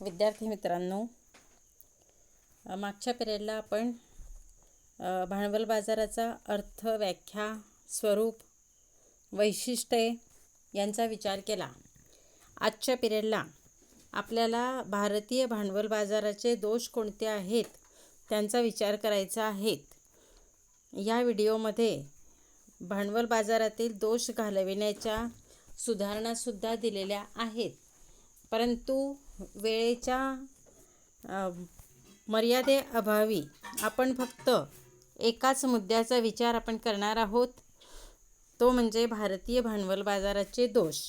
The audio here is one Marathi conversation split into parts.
विद्यार्थी मित्रांनो मागच्या पिरियडला आपण भांडवल बाजाराचा अर्थ व्याख्या स्वरूप वैशिष्ट्ये यांचा विचार केला. आजच्या पिरियडला आपल्याला भारतीय भांडवल बाजाराचे दोष कोणते आहेत त्यांचा विचार करायचा आहेत या व्हिडिओमध्ये भांडवल बाजारातील दोष घालविण्याच्या सुधारणासुद्धा दिलेल्या आहेत. परंतु वेळेच्या मर्यादेअभावी आपण फक्त एकाच मुद्द्याचा विचार आपण करणार आहोत तो म्हणजे भारतीय भांडवल बाजाराचे दोष.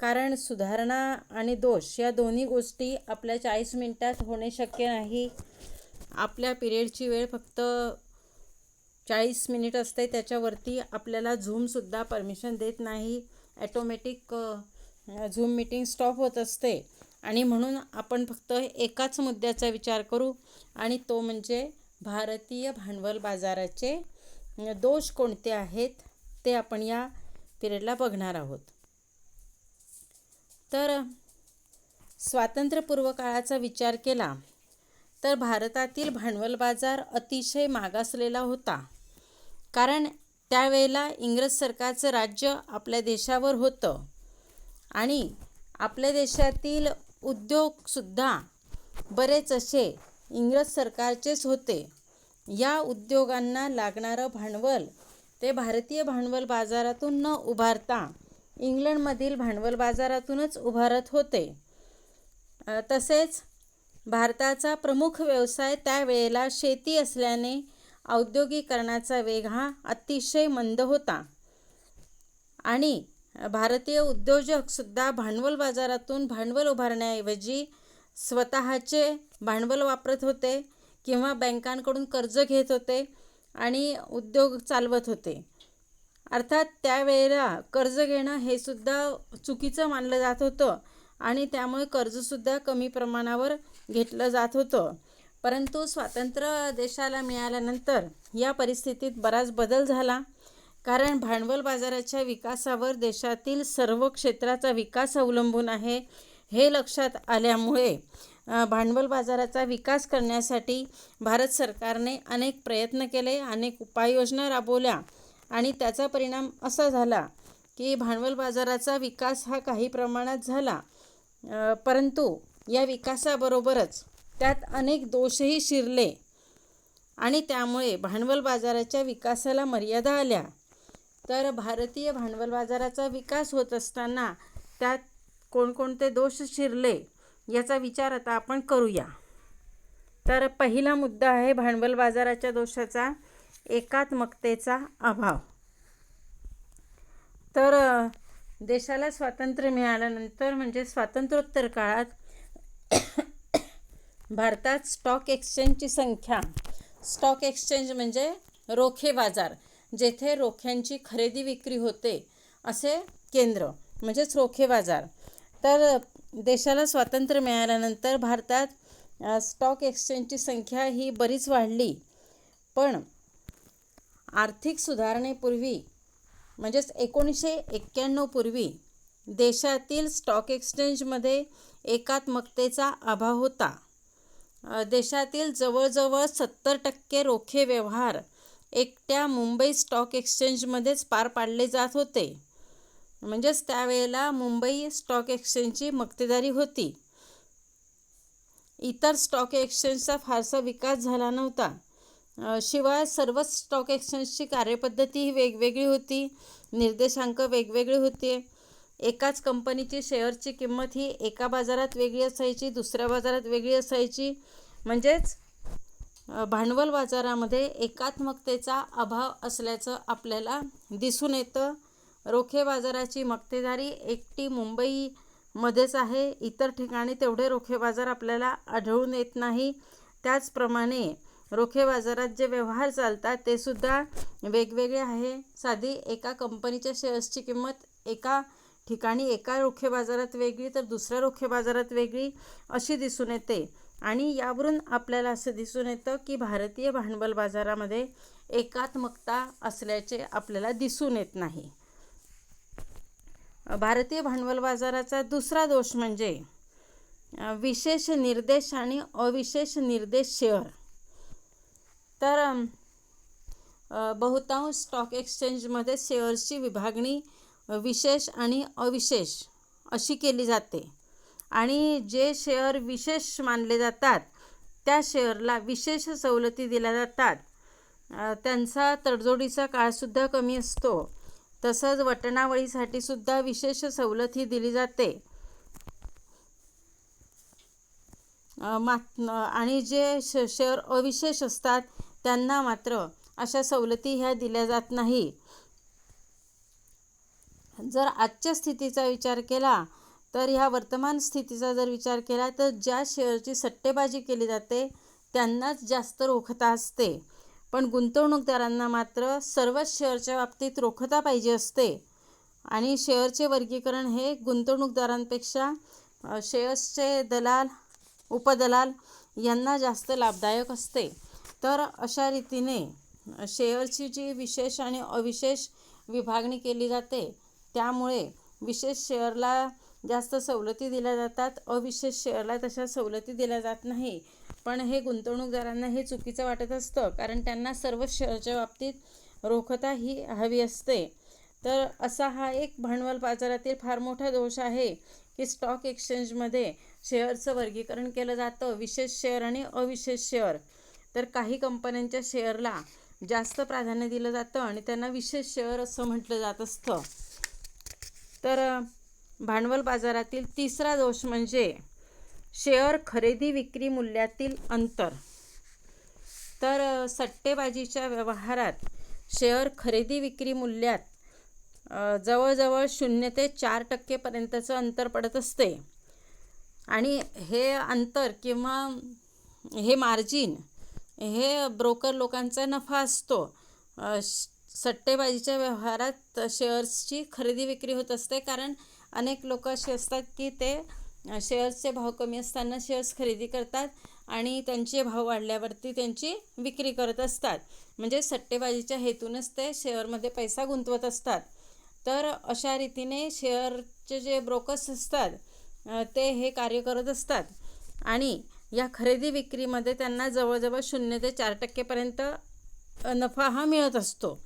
कारण सुधारणा आणि दोष या दोन्ही गोष्टी आपल्या चाळीस मिनटात होणे शक्य नाही. आपल्या पिरियडची वेळ फक्त चाळीस मिनिट असते त्याच्यावरती आपल्याला झूमसुद्धा परमिशन देत नाही. ॲटोमॅटिक झूम मीटिंग स्टॉप होत असते. आणि म्हणून आपण फक्त एकाच मुद्द्याचा विचार करू आणि तो म्हणजे भारतीय भांडवल बाजाराचे दोष कोणते आहेत ते आपण या पिरियडला बघणार आहोत. तर स्वातंत्र्यपूर्व काळाचा विचार केला तर भारतातील भांडवल बाजार अतिशय मागासलेला होता. कारण त्यावेळेला इंग्रज सरकारचं राज्य आपल्या देशावर होतं. आणि आपल्या देशातील उद्योगसुद्धा बरेच असे इंग्रज सरकारचेच होते. या उद्योगांना लागणारं भांडवल ते भारतीय भांडवल बाजारातून न उभारता इंग्लंडमधील भांडवल बाजारातूनच उभारत होते. तसेच भारताचा प्रमुख व्यवसाय त्यावेळेला शेती असल्याने औद्योगिकरणाचा वेग हा अतिशय मंद होता. आणि भारतीय उद्योजकसुद्धा भांडवल बाजारातून भांडवल उभारण्याऐवजी स्वतःचे भांडवल वापरत होते किंवा बँकांकडून कर्ज घेत होते आणि उद्योग चालवत होते. अर्थात त्यावेळेला कर्ज घेणं हे सुद्धा चुकीचं मानलं जात होतं आणि त्यामुळे कर्जसुद्धा कमी प्रमाणावर घेतलं जात होतं. परंतु स्वातंत्र्य देशाला मिळाल्यानंतर या परिस्थितीत बराच बदल झाला. कारण भांडवल बाजाराच्या विकासावर देशातील सर्व क्षेत्राचा विकास अवलंबून आहे हे लक्षात आल्यामुळे भांडवल बाजाराचा विकास करण्यासाठी भारत सरकारने अनेक प्रयत्न केले अनेक उपाययोजना राबवल्या आणि त्याचा परिणाम असा झाला की भांडवल बाजाराचा विकास हा काही प्रमाणात झाला. परंतु या विकासाबरोबरच त्यात अनेक दोषही शिरले आणि त्यामुळे भांडवल बाजाराच्या विकासाला मर्यादा आल्या. तर भारतीय भांडवल बाजाराचा विकास होत असताना त्यात कोणकोणते दोष शिरले याचा विचार आता आपण करूया. तर पहिला मुद्दा आहे भांडवल बाजाराच्या दोषाचा एकात्मकतेचा अभाव. तर देशाला स्वातंत्र्य मिळाल्यानंतर म्हणजे स्वातंत्र्योत्तर काळात भारतात स्टॉक एक्सचेंजची संख्या स्टॉक एक्सचेंज म्हणजे रोखे बाजार जेथे रोख्यांची खरेदी विक्री होते असे केंद्र म्हणजेच रोखे बाजार. तर देशाला स्वातंत्र्य मिळाल्यानंतर भारतात स्टॉक एक्सचेंजची संख्या ही बरीच वाढली. पण आर्थिक सुधारणेपूर्वी म्हणजेच एकोणीसशे एक्क्याण्णवपूर्वी देशातील स्टॉक एक्सचेंजमध्ये एकात्मकतेचा अभाव होता. देशातील जवळजवळ सत्तर टक्के रोखे व्यवहार एकट्या मुंबई स्टॉक एक्सचेंजमध्येच पार पाडले जात होते. म्हणजेच त्यावेळेला मुंबई स्टॉक एक्सचेंजची मक्तेदारी होती. इतर स्टॉक एक्सचेंजचा फारसा विकास झाला नव्हता. शिवाय सर्वच स्टॉक एक्सचेंजची कार्यपद्धती ही वेगवेगळी होती. निर्देशांक वेगवेगळे होते. एकाच कंपनीची शेअरची किंमत ही एका बाजारात वेगळी असायची दुसऱ्या बाजारात वेगळी असायची. म्हणजेच भांडवल बाजारामध्ये एकात्मकतेचा अभाव असल्याचं आपल्याला दिसून येतं. रोखे बाजाराची मक्तेदारी एकटी मुंबईमध्येच आहे. इतर ठिकाणी तेवढे रोखे बाजार आपल्याला आढळून येत नाही. त्याचप्रमाणे रोखे बाजारात जे व्यवहार चालतात ते सुद्धा वेगवेगळे आहे. साधी एका कंपनीच्या शेअर्सची किंमत एका ठिकाणी एका रोखे बाजारात वेगळी तर दुसऱ्या रोखे बाजारात वेगळी अशी दिसून येते. आणि यावरून आपल्याला असं दिसून येतं की भारतीय भांडवल बाजारामध्ये एकात्मकता असल्याचे आपल्याला दिसून येत नाही. भारतीय भांडवल बाजाराचा दुसरा दोष म्हणजे विशेष निर्देश आणि अविशेष निर्देश शेअर. तर बहुतांश स्टॉक एक्सचेंजमध्ये शेअर्सची विभागणी विशेष आणि अविशेष अशी केली जाते. आणि जे शेअर विशेष मानले जातात त्या शेअरला विशेष सवलती दिल्या जातात. त्यांचा तडजोडीचा काळसुद्धा कमी असतो. तसंच वटणावळीसाठी सुद्धा विशेष सवलत ही दिली जाते. मात आणि जे श शेअर अविशेष असतात त्यांना मात्र अशा सवलती ह्या दिल्या जात नाही. जर आजच्या स्थितीचा विचार केला तर ह्या वर्तमान स्थितीचा जर विचार केला तर ज्या शेअरची सट्टेबाजी केली जाते त्यांनाच जास्त रोखता असते. पण गुंतवणूकदारांना मात्र सर्वच शेअरच्या बाबतीत रोखता पाहिजे असते. आणि शेअरचे वर्गीकरण हे गुंतवणूकदारांपेक्षा शेअर्सचे दलाल उपदलाल यांना जास्त लाभदायक असते. तर अशा रीतीने शेअरची जी विशेष आणि अविशेष विभागणी केली जाते त्यामुळे विशेष शेअरला जास्त सवलती दिल्या जातात. अविशेष शेअरला तशा सवलती दिल्या जात नाही. पण हे गुंतवणूकदारांना हे चुकीचं वाटत असतं कारण त्यांना सर्व शेअरच्या बाबतीत रोखता ही हवी असते. तर असा हा एक भांडवल बाजारातील फार मोठा दोष आहे की स्टॉक एक्सचेंजमध्ये शेअरचं वर्गीकरण केलं जातं विशेष शेअर आणि अविशेष शेअर. तर काही कंपन्यांच्या शेअरला जास्त प्राधान्य दिलं जातं आणि त्यांना विशेष शेअर असं म्हटलं जात असतं. तर भांडवल बाजारातील तिसरा दोष म्हणजे शेअर खरेदी विक्री मूल्यातील अंतर. तर सट्टेबाजीच्या व्यवहारात शेअर खरेदी विक्री मूल्यात जवळजवळ शून्य ते चार टक्केपर्यंतचं अंतर पडत असते. आणि हे अंतर किंवा हे मार्जिन हे ब्रोकर लोकांचा नफा असतो. श- सट्टेबाजीच्या व्यवहारात शेअर्सची खरेदी विक्री होत असते कारण अनेक लोक असे असतात की ते शेअर्सचे भाव कमी असताना शेअर्स खरेदी करतात आणि त्यांचे भाव वाढल्यावरती त्यांची विक्री करत असतात. म्हणजे सट्टेबाजीच्या हेतूनच ते शेअरमध्ये पैसा गुंतवत असतात. तर अशा रीतीने शेअरचे जे ब्रोकर्स असतात ते हे कार्य करत असतात. आणि या खरेदी विक्रीमध्ये त्यांना जवळजवळ शून्य ते चार टक्केपर्यंत नफा हा मिळत असतो.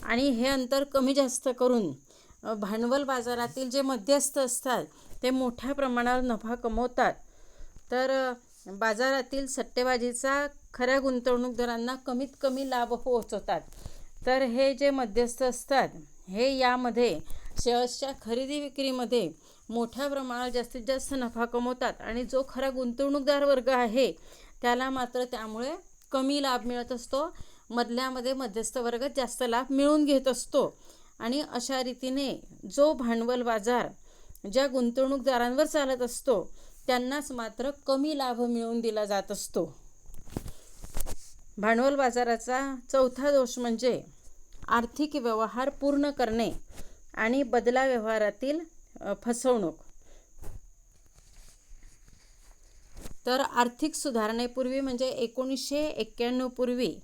आणि हे अंतर कमी जास्त करून भांडवल बाजारातील जे मध्यस्थ असतात ते मोठ्या प्रमाणावर नफा कमवतात. तर बाजारातील सट्टेबाजीचा खऱ्या गुंतवणूकदारांना कमीत कमी लाभ पोहोचवतात. तर हे जे मध्यस्थ असतात हे यामध्ये शेअर्सच्या खरेदी विक्रीमध्ये मोठ्या प्रमाणावर जास्तीत जास्त नफा कमवतात आणि जो खरा गुंतवणूकदार वर्ग आहे त्याला मात्र त्यामुळे कमी लाभ मिळत असतो. मधल्यामध्ये मध्यस्थ वर्ग जास्त लाभ मिळवून घेत असतो. आणि अशा रीतीने जो भांडवल बाजार ज्या गुंतवणूकदारांवर चालत असतो त्यांनाच मात्र कमी लाभ मिळवून दिला जात असतो. भांडवल बाजाराचा चौथा दोष म्हणजे आर्थिक व्यवहार पूर्ण करणे आणि बदला व्यवहारातील फसवणूक. तर आर्थिक सुधारणेपूर्वी म्हणजे एकोणीसशे एक्क्याण्णवपूर्वी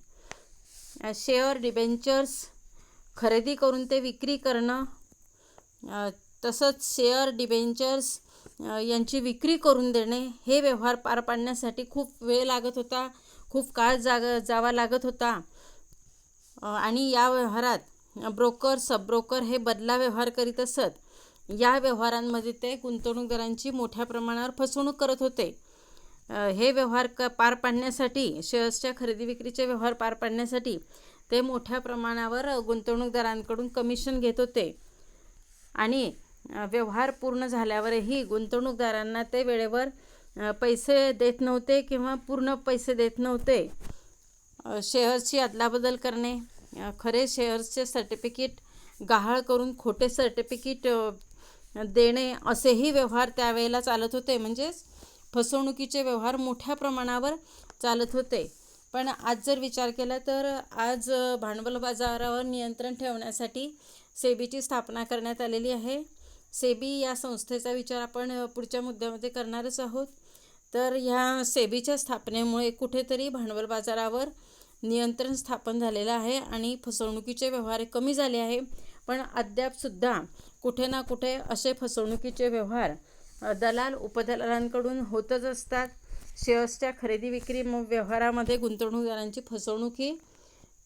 शेअर डिबेंचर्स खरेदी करून ते विक्री करणं तसंच शेअर डिबेंचर्स यांची विक्री करून देणे हे व्यवहार पार पाडण्यासाठी खूप वेळ लागत होता खूप काळ जाग जावा लागत होता. आणि या व्यवहारात ब्रोकर सब ब्रोकर हे बदला व्यवहार करीत असत. या व्यवहारांमध्ये ते गुंतवणूकदारांची मोठ्या प्रमाणावर फसवणूक करत होते. हे व्यवहार क पार पाडण्यासाठी शेअर्सच्या खरेदी विक्रीचे व्यवहार पार पाडण्यासाठी ते मोठ्या प्रमाणावर गुंतवणूकदारांकडून कमिशन घेत होते. आणि व्यवहार पूर्ण झाल्यावरही गुंतवणूकदारांना ते वेळेवर पैसे देत नव्हते किंवा पूर्ण पैसे देत नव्हते. शेअर्सची अदलाबदल करणे खरे शेअर्सचे सर्टिफिकेट गहाळ करून खोटे सर्टिफिकेट देणे असेही व्यवहार त्यावेळेला चालत होते. म्हणजेच फसवणुकीचे व्यवहार मोठ्या प्रमाणावर चालत होते. पण आज जर विचार केला तर आज भांडवल बाजारावर नियंत्रण ठेवण्यासाठी सेबीची स्थापना करण्यात आलेली आहे. सेबी या संस्थेचा विचार आपण पुढच्या मुद्द्यामध्ये करणारच आहोत. तर ह्या सेबीच्या स्थापनेमुळे कुठेतरी भांडवल बाजारावर नियंत्रण स्थापन झालेलं आहे आणि फसवणुकीचे व्यवहार कमी झाले आहे. पण अद्यापसुद्धा कुठे ना कुठे असे फसवणुकीचे व्यवहार दलाल उपदलालांकडून होतच असतात. शेअर्सच्या खरेदी विक्री म- व्यवहारामध्ये गुंतवणूकदारांची फसवणूक ही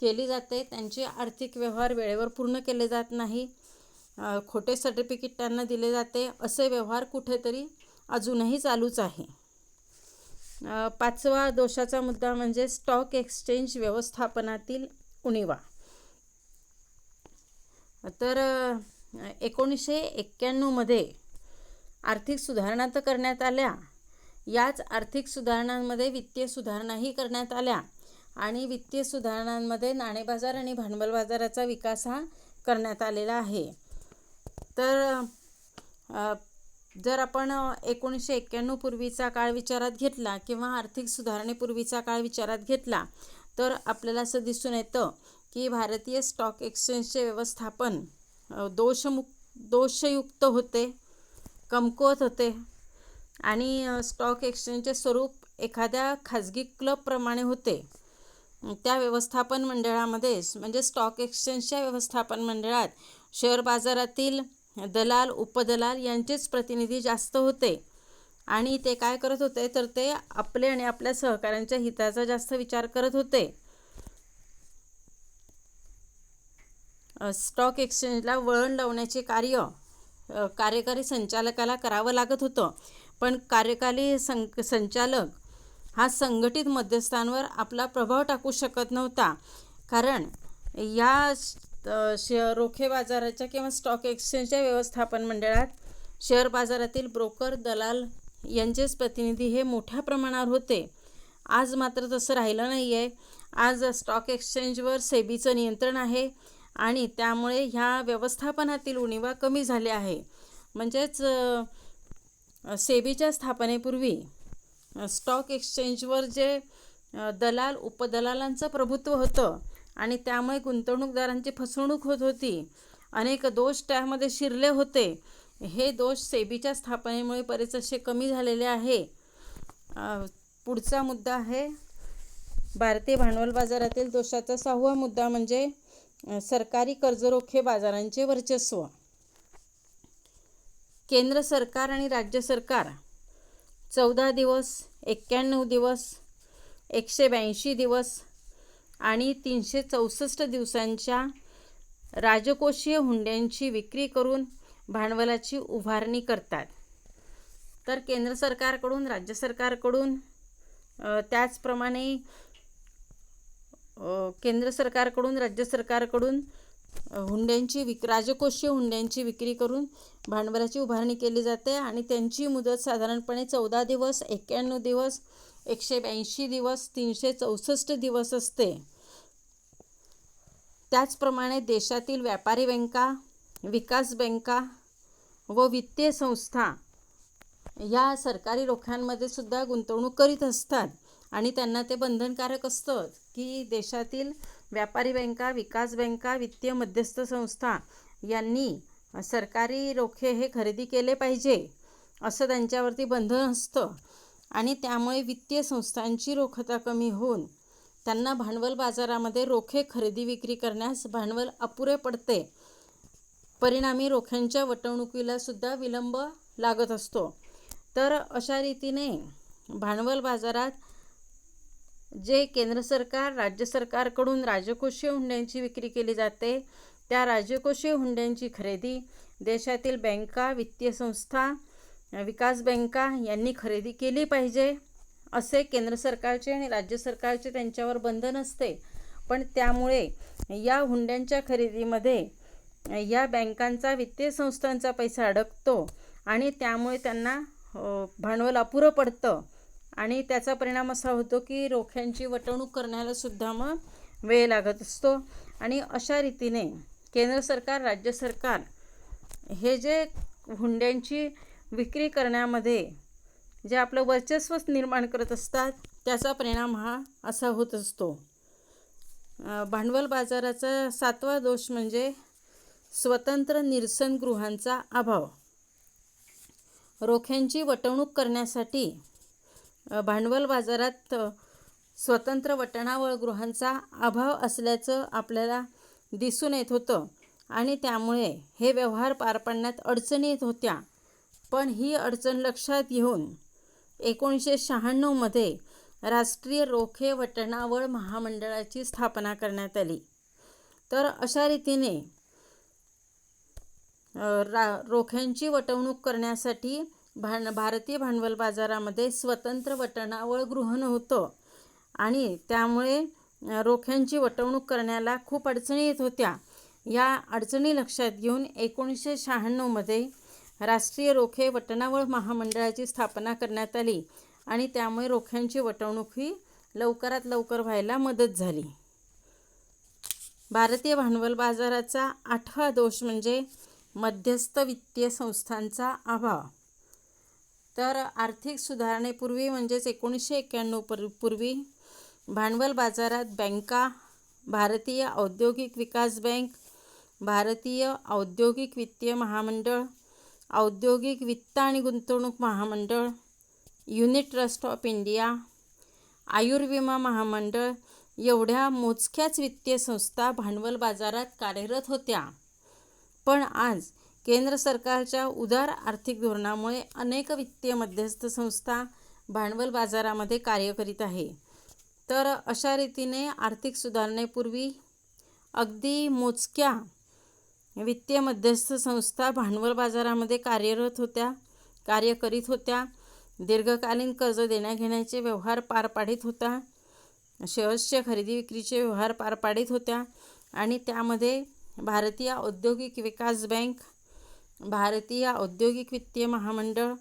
केली जाते. त्यांचे आर्थिक व्यवहार वेळेवर पूर्ण केले जात नाही. खोटे सर्टिफिकेट त्यांना दिले जाते. असे व्यवहार कुठेतरी अजूनही चालूच आहे. पाचवा दोषाचा मुद्दा म्हणजे स्टॉक एक्सचेंज व्यवस्थापनातील उणीवा. तर एकोणीसशे एक्क्याण्णवमध्ये आर्थिक सुधारणा तर करण्यात आल्या. याच आर्थिक सुधारणांमध्ये वित्तीय सुधारणाही करण्यात आल्या. आणि वित्तीय सुधारणांमध्ये नाणेबाजार आणि भांडवल बाजाराचा विकास हा करण्यात आलेला आहे. तर जर आपण एकोणीसशे एक्क्याण्णव पूर्वीचा काळ विचारात घेतला किंवा आर्थिक सुधारणेपूर्वीचा काळ विचारात घेतला तर आपल्याला असं दिसून येतं की भारतीय स्टॉक एक्सचेंजचे व्यवस्थापन दोषमुक्त दोषमुक दोषयुक्त होते कमकुवत होते. आणि स्टॉक एक्सचेंजचे स्वरूप एखाद्या खाजगी क्लबप्रमाणे होते. त्या व्यवस्थापन मंडळामध्ये म्हणजे स्टॉक एक्सचेंजच्या व्यवस्थापन मंडळात शेअर बाजारातील दलाल उपदलाल यांचेच प्रतिनिधी जास्त होते. आणि ते काय करत होते तर ते आपले आणि आपल्या सहकाऱ्यांच्या हिताचा जास्त विचार करत होते. स्टॉक एक्सचेंजला वळण लावण्याचे कार्य कार्यकारी संचालकाला करावं लागत होतं. पण कार्यकारी सं संचालक हा संघटित मध्यस्थांवर आपला प्रभाव टाकू शकत नव्हता. कारण या श- शेअर रोखे बाजाराच्या किंवा स्टॉक एक्सचेंजच्या व्यवस्थापन मंडळात शेअर बाजारातील ब्रोकर दलाल यांचेच प्रतिनिधी हे मोठ्या प्रमाणावर होते. आज मात्र तसं राहिलं नाही आहे आज स्टॉक एक्सचेंजवर सेबीचं नियंत्रण आहे आणि त्यामुळे ह्या व्यवस्थापनातील उणीवा कमी झाल्या आहे. म्हणजेच सेबीच्या स्थापनेपूर्वी स्टॉक एक्सचेंजवर जे दलाल उपदलालांचं प्रभुत्व होतं आणि त्यामुळे गुंतवणूकदारांची फसवणूक होत होती. अनेक दोष त्यामध्ये शिरले होते. हे दोष सेबीच्या स्थापनेमुळे बरेच असे कमी झालेले आहे. पुढचा मुद्दा आहे भारतीय भांडवल बाजारातील दोषाचा सहावा मुद्दा म्हणजे सरकारी कर्जरोखे बाजारांचे वर्चस्व. केंद्र सरकार आणि राज्य सरकार चौदा दिवस एक्क्याण्णव दिवस एकशे ब्याऐंशी दिवस आणि तीनशे चौसष्ट दिवसांच्या राजकोषीय हुंड्यांची विक्री करून भांडवलाची उभारणी करतात. तर केंद्र सरकारकडून राज्य सरकारकडून त्याचप्रमाणे केंद्र सरकारकडून राज्य सरकारकडून हुंड्यांची विक राजकोषीय हुंड्यांची विक्री करून भांडवलाची उभारणी केली जाते आणि त्यांची मुदत साधारणपणे चौदा दिवस एक्क्याण्णव दिवस एकशे ब्याऐंशी दिवस तीनशे चौसष्ट दिवस असते. त्याचप्रमाणे देशातील व्यापारी बँका विकास बँका व वित्तीय संस्था या सरकारी रोख्यांमध्ये सुद्धा गुंतवणूक करीत असतात आणि त्यांना ते बंधनकारक असतं की देशातील व्यापारी बँका विकास बँका वित्तीय मध्यस्थ संस्था यांनी सरकारी रोखे हे खरेदी केले पाहिजे असं त्यांच्यावरती बंधन असतं. आणि त्यामुळे वित्तीय संस्थांची रोखता कमी होऊन त्यांना भांडवल बाजारामध्ये रोखे खरेदी विक्री करण्यास भांडवल अपुरे पडते. परिणामी रोख्यांच्या वटवणुकीला सुद्धा विलंब लागत असतो. तर अशा रीतीने भांडवल बाजारात जे केंद्र सरकार राज्य सरकारकडून राजकोषीय हुंड्यांची विक्री केली जाते त्या राजकोषीय हुंड्यांची खरेदी देशातील बँका वित्तीय संस्था विकास बँका यांनी खरेदी केली पाहिजे असे केंद्र सरकारचे आणि राज्य सरकारचे त्यांच्यावर बंधन असते पण त्यामुळे या हुंड्यांच्या खरेदीमध्ये या बँकांचा वित्तीय संस्थांचा पैसा अडकतो आणि त्यामुळे त्यांना भांडवल अपुरं पडतं. आणि त्याचा परिणाम असा होतो की रोख्यांची वटवणूक करण्याला सुद्धा मग वेळ लागत असतो. आणि अशा रीतीने केंद्र सरकार राज्य सरकार हे जे हुंड्यांची विक्री करण्यामध्ये जे आपलं वर्चस्व निर्माण करत असतात त्याचा परिणाम हा असा होत असतो. भांडवल बाजाराचा सातवा दोष म्हणजे स्वतंत्र निरसन गृहांचा अभाव. रोख्यांची वटवणूक करण्यासाठी भांडवल बाजारात स्वतंत्र वटणावळ गृहांचा अभाव असल्याचं आपल्याला दिसून येत होतं आणि त्यामुळे हे व्यवहार पार पाडण्यात अडचणी येत होत्या. पण ही अडचण लक्षात घेऊन एकोणीसशे शहाण्णवमध्ये राष्ट्रीय रोखे वटणावळ महामंडळाची स्थापना करण्यात आली. तर अशा रीतीने रा रोख्यांची वटवणूक करण्यासाठी भांड भारतीय भांडवल बाजारामध्ये स्वतंत्र वटणावळ गृह नव्हतं आणि त्यामुळे रोख्यांची वटवणूक करण्याला खूप अडचणी येत होत्या. या अडचणी लक्षात घेऊन एकोणीसशे शहाण्णवमध्ये राष्ट्रीय रोखे वटणावळ महामंडळाची स्थापना करण्यात आली आणि त्यामुळे रोख्यांची वटवणूक ही लवकरात लवकर व्हायला मदत झाली. भारतीय भांडवल बाजाराचा आठवा दोष म्हणजे मध्यस्थ वित्तीय संस्थांचा अभाव. तर आर्थिक सुधारणेपूर्वी म्हणजेच एकोणीसशे एक्क्याण्णव पूर पूर्वी भांडवल बाजारात बँका भारतीय औद्योगिक विकास बँक भारतीय औद्योगिक वित्तीय महामंडळ औद्योगिक वित्त आणि गुंतवणूक महामंडळ युनिट ट्रस्ट ऑफ इंडिया आयुर्विमा महामंडळ एवढ्या मोजक्याच वित्तीय संस्था भांडवल बाजारात कार्यरत होत्या. पण आज केंद्र सरकारच्या उदार आर्थिक धोरणामुळे अनेक वित्तीय मध्यस्थ संस्था भांडवल बाजारामध्ये कार्य करीत आहे. तर अशा रीतीने आर्थिक सुधारणेपूर्वी अगदी मोजक्या वित्तीय मध्यस्थ संस्था भांडवल बाजारामध्ये कार्यरत होत्या कार्य करीत होत्या दीर्घकालीन कर्ज देण्याघेण्याचे व्यवहार पार पाडित होता शेअर्सच्या खरेदी विक्रीचे व्यवहार पार पाडित होत्या आणि त्यामध्ये भारतीय औद्योगिक विकास बँक भारतीय औद्योगिक वित्तीय महामंडळ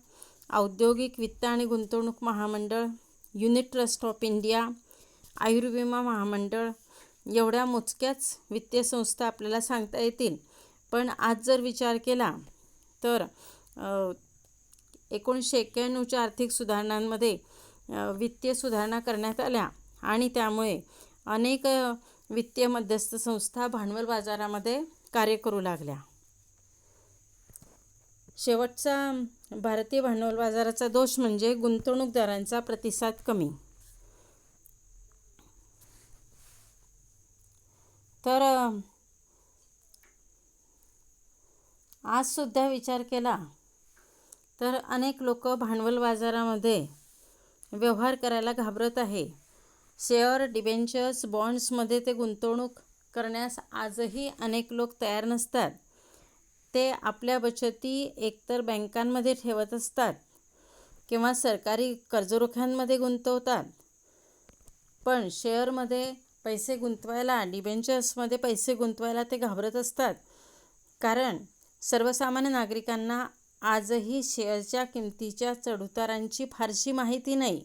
औद्योगिक वित्त आणि गुंतवणूक महामंडळ युनिट ट्रस्ट ऑफ इंडिया आयुर्विमा महामंडळ एवढ्या मोजक्याच वित्तीय संस्था आपल्याला सांगता येतील. पण आज जर विचार केला तर एकोणीसशे एक्क्याण्णवच्या आर्थिक सुधारणांमध्ये वित्तीय सुधारणा करण्यात आल्या आणि त्यामुळे अनेक वित्तीय मध्यस्थ संस्था भांडवल बाजारामध्ये कार्य करू लागल्या. शेवटचा भारतीय भांडवल बाजाराचा दोष म्हणजे गुंतवणूकदारांचा प्रतिसाद कमी. तर आजसुद्धा विचार केला तर अनेक लोक भांडवल बाजारामध्ये व्यवहार करायला घाबरत आहे. शेअर डिबेंचर्स बॉन्ड्समध्ये ते गुंतवणूक करण्यास आजही अनेक लोक तयार नसतात. ते आपल्या बचती एकतर बँकांमध्ये ठेवत असतात किंवा सरकारी कर्जरोख्यांमध्ये गुंतवतात. पण शेअरमध्ये पैसे गुंतवायला डिबेंचर्समध्ये पैसे गुंतवायला ते घाबरत असतात. कारण सर्वसामान्य नागरिकांना आजही शेअरच्या किमतीच्या चढउतारांची फारशी माहिती नाही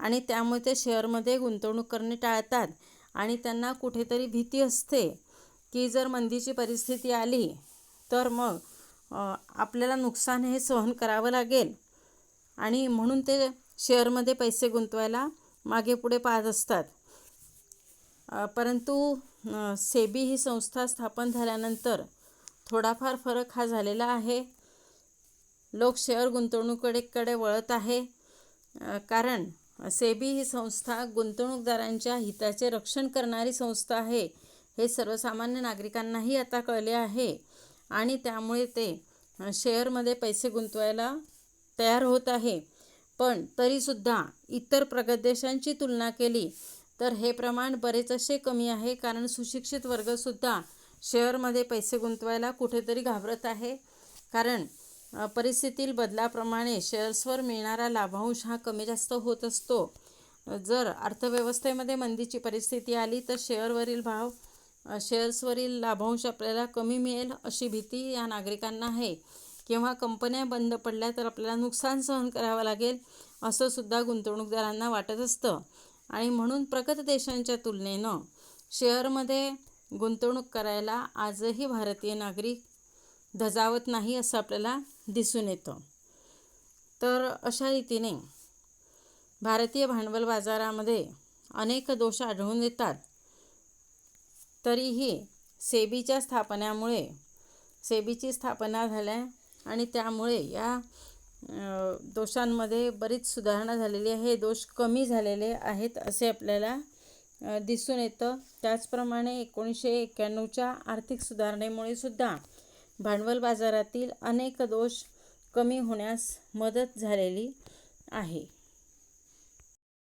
आणि त्यामुळे ते शेअरमध्ये गुंतवणूक करणे टाळतात आणि त्यांना कुठेतरी भीती असते की जर मंदीची परिस्थिती आली तर मग आपल्याला नुकसान हे सहन करावं लागेल. आणि म्हणून ते शेअरमध्ये पैसे गुंतवायला मागे पुढे पाहत असतात. परंतु सेबी ही संस्था स्थापन झाल्यानंतर थोडाफार फरक हा झालेला आहे. लोक शेअर गुंतवणुकीकडे वळत आहे. कारण सेबी ही संस्था गुंतवणूकदारांच्या हिताचे रक्षण करणारी संस्था आहे हे सर्वसामान्य नागरिकांनाही आता कळले आहे. आणि त्यामुळे ते शेअरमध्ये पैसे गुंतवायला तयार होत आहे. पण तरीसुद्धा इतर प्रगत देशांची तुलना केली तर हे प्रमाण बरेच असे कमी आहे कारण सुशिक्षित वर्गसुद्धा शेअरमध्ये पैसे गुंतवायला कुठेतरी घाबरत आहे. कारण परिस्थितीतील बदलाप्रमाणे शेअर्सवर मिळणारा लाभांश हा कमी जास्त होत असतो. जर अर्थव्यवस्थेमध्ये मंदीची परिस्थिती आली तर शेअरवरील भाव शेअर्सवरील लाभांश आपल्याला कमी मिळेल अशी भीती या नागरिकांना आहे. किंवा कंपन्या बंद पडल्या तर आपल्याला नुकसान सहन करावं लागेल असं सुद्धा गुंतवणूकदारांना वाटत असतं. आणि म्हणून प्रगत देशांच्या तुलनेनं शेअरमध्ये गुंतवणूक करायला आजही भारतीय नागरिक धजावत नाही असं आपल्याला दिसून येतं. तर अशा रीतीने भारतीय भांडवल बाजारामध्ये अनेक दोष आढळून येतात. तरीही सेबीच्या स्थापनामुळे सेबीची स्थापना झाल्या आणि त्यामुळे या दोषांमध्ये बरीच सुधारणा झालेली आहे. दोष कमी झालेले आहेत असे आपल्याला दिसून येतं. त्याचप्रमाणे एकोणीसशे एक्क्याण्णवच्या आर्थिक सुधारणेमुळे सुद्धा भांडवल बाजारातील अनेक दोष कमी होण्यास मदत झालेली आहे.